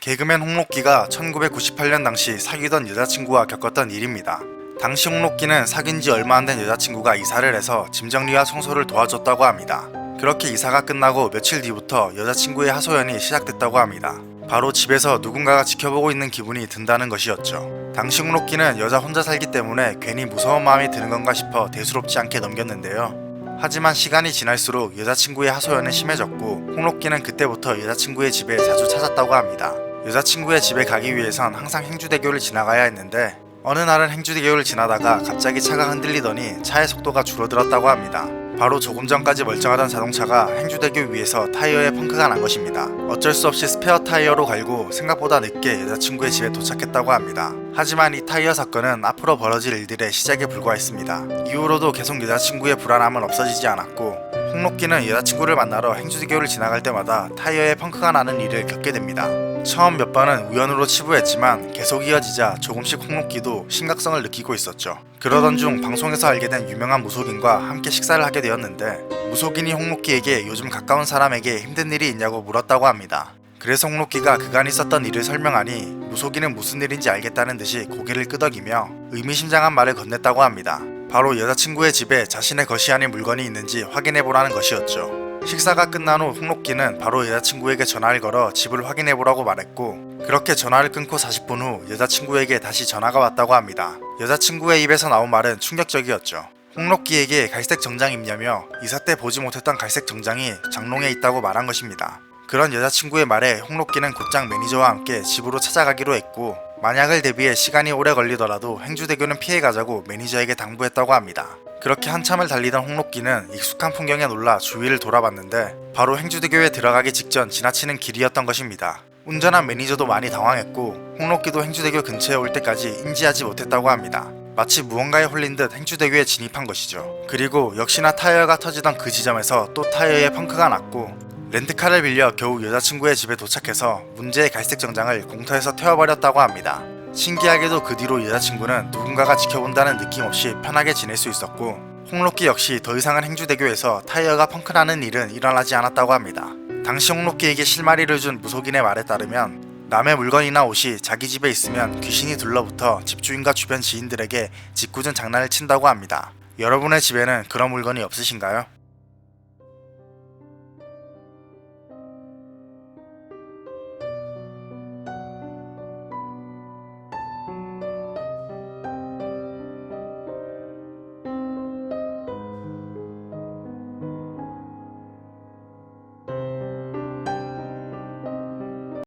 개그맨 홍록기가 1998년 당시 사귀던 여자친구와 겪었던 일입니다. 당시 홍록기는 사귄 지 얼마 안 된 여자친구가 이사를 해서 짐 정리와 청소를 도와줬다고 합니다. 그렇게 이사가 끝나고 며칠 뒤부터 여자친구의 하소연이 시작됐다고 합니다. 바로 집에서 누군가가 지켜보고 있는 기분이 든다는 것이었죠. 당시 홍록기는 여자 혼자 살기 때문에 괜히 무서운 마음이 드는 건가 싶어 대수롭지 않게 넘겼는데요. 하지만 시간이 지날수록 여자친구의 하소연은 심해졌고 홍록기는 그때부터 여자친구의 집에 자주 찾았다고 합니다. 여자친구의 집에 가기 위해선 항상 행주대교를 지나가야 했는데 어느 날은 행주대교를 지나다가 갑자기 차가 흔들리더니 차의 속도가 줄어들었다고 합니다. 바로 조금 전까지 멀쩡하던 자동차가 행주대교 위에서 타이어에 펑크가 난 것입니다. 어쩔 수 없이 스페어 타이어로 갈고 생각보다 늦게 여자친구의 집에 도착했다고 합니다. 하지만 이 타이어 사건은 앞으로 벌어질 일들의 시작에 불과했습니다. 이후로도 계속 여자친구의 불안함은 없어지지 않았고 홍록기는 여자친구를 만나러 행주대교를 지나갈 때마다 타이어에 펑크가 나는 일을 겪게 됩니다. 처음 몇 번은 우연으로 치부했지만 계속 이어지자 조금씩 홍록기도 심각성을 느끼고 있었죠. 그러던 중 방송에서 알게 된 유명한 무속인과 함께 식사를 하게 되었는데 무속인이 홍록기에게 요즘 가까운 사람에게 힘든 일이 있냐고 물었다고 합니다. 그래서 홍록기가 그간 있었던 일을 설명하니 무속인은 무슨 일인지 알겠다는 듯이 고개를 끄덕이며 의미심장한 말을 건넸다고 합니다. 바로 여자친구의 집에 자신의 것이 아닌 물건이 있는지 확인해 보라는 것이었죠. 식사가 끝난 후 홍록기는 바로 여자친구에게 전화를 걸어 집을 확인해 보라고 말했고 그렇게 전화를 끊고 40분 후 여자친구에게 다시 전화가 왔다고 합니다. 여자친구의 입에서 나온 말은 충격적이었죠. 홍록기에게 갈색 정장이 있냐며 이사 때 보지 못했던 갈색 정장이 장롱에 있다고 말한 것입니다. 그런 여자친구의 말에 홍록기는 곧장 매니저와 함께 집으로 찾아가기로 했고 만약을 대비해 시간이 오래 걸리더라도 행주대교는 피해가자고 매니저에게 당부했다고 합니다. 그렇게 한참을 달리던 홍록기는 익숙한 풍경에 놀라 주위를 돌아봤는데 바로 행주대교에 들어가기 직전 지나치는 길이었던 것입니다. 운전한 매니저도 많이 당황했고 홍록기도 행주대교 근처에 올 때까지 인지하지 못했다고 합니다. 마치 무언가에 홀린 듯 행주대교에 진입한 것이죠. 그리고 역시나 타이어가 터지던 그 지점에서 또 타이어에 펑크가 났고 렌트카를 빌려 겨우 여자친구의 집에 도착해서 문제의 갈색 정장을 공터에서 태워버렸다고 합니다. 신기하게도 그 뒤로 여자친구는 누군가가 지켜본다는 느낌 없이 편하게 지낼 수 있었고 홍록기 역시 더 이상은 행주대교에서 타이어가 펑크나는 일은 일어나지 않았다고 합니다. 당시 홍록기에게 실마리를 준 무속인의 말에 따르면 남의 물건이나 옷이 자기 집에 있으면 귀신이 둘러붙어 집주인과 주변 지인들에게 짓궂은 장난을 친다고 합니다. 여러분의 집에는 그런 물건이 없으신가요?